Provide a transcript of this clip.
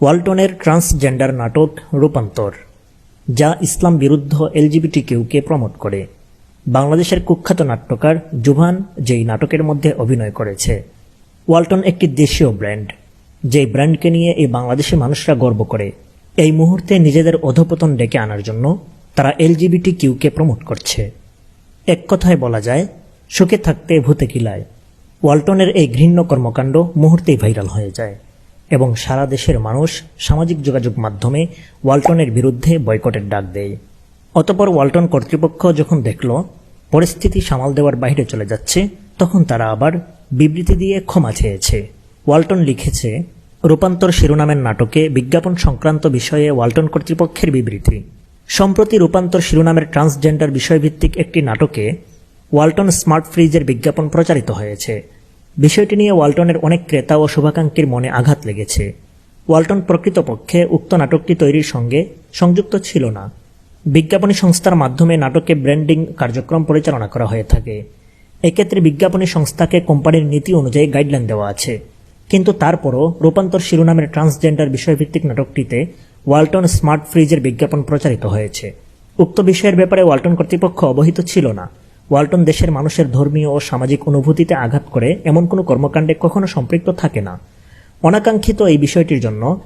ওয়ালটনের transgender নাটক রূপান্তর, যা ইসলাম বিরুদ্ধ এলজিবিটি কিউকে প্রমোট করে। বাংলাদেশের কুখ্যাত নাট্যকার জুভান যেই নাটকের মধ্যে অভিনয় করেছে। ওয়ালটন একটি দেশীয় ব্র্যান্ড, যেই ব্র্যান্ডকে নিয়ে এই বাংলাদেশি মানুষরা গর্ব করে। এই মুহূর্তে নিজেদের অধপতন ডেকে আনার জন্য তারা এলজিবিটি কিউকে প্রমোট করছে। এক কথায় বলা যায়, সুখে থাকতে ভূতে কিলায় ওয়ালটনের এই ঘৃণ্য কর্মকাণ্ড মুহূর্তেই ভাইরাল হয়ে যায়। এবং সারা দেশের মানুষ সামাজিক যোগাযোগ মাধ্যমে ওয়ালটনের বিরুদ্ধে বয়কটের ডাক দেয়। অতপর ওয়ালটন কর্তৃপক্ষ যখন দেখল পরিস্থিতি সামাল দেওয়ার বাইরে চলে যাচ্ছে, তখন তারা আবার বিবৃতি দিয়ে ক্ষমা চেয়েছে। ওয়ালটন লিখেছে, রূপান্তর শিরোনামের নাটকে বিজ্ঞাপন সংক্রান্ত বিষয়ে ওয়ালটন কর্তৃপক্ষের বিবৃতি। সম্প্রতি রূপান্তর শিরোনামের ট্রান্সজেন্ডার বিষয়ভিত্তিক একটি নাটকে ওয়ালটন স্মার্ট ফ্রিজের বিজ্ঞাপন প্রচারিত হয়েছে। বিষয়টি নিয়ে ওয়ালটনের অনেক ক্রেতা ও শুভাকাঙ্ক্ষীর মনে আঘাত লেগেছে। ওয়ালটন প্রকৃতপক্ষে উক্ত নাটকটি তৈরির সঙ্গে সংযুক্ত ছিল না। বিজ্ঞাপনী সংস্থার মাধ্যমে নাটকে ব্র্যান্ডিং কার্যক্রম পরিচালনা করা হয়ে থাকে। এক্ষেত্রে বিজ্ঞাপনী সংস্থাকে কোম্পানির নীতি অনুযায়ী গাইডলাইন দেওয়া আছে। কিন্তু তারপরও রূপান্তর শিরোনামের ট্রান্সজেন্ডার বিষয়ভিত্তিক নাটকটিতে ওয়ালটন স্মার্ট ফ্রিজের বিজ্ঞাপন প্রচারিত হয়েছে। উক্ত বিষয়ের ব্যাপারে ওয়ালটন কর্তৃপক্ষ অবহিত ছিল না। ওয়ালটন দেশের মানুষের ধর্মীয় ও সামাজিক অনুভূতিতে আঘাত করে এমন কোনো কর্মকাণ্ডে কখনো সম্পৃক্ত থাকে না। অনাকাঙ্ক্ষিত এই বিষয়টির জন্য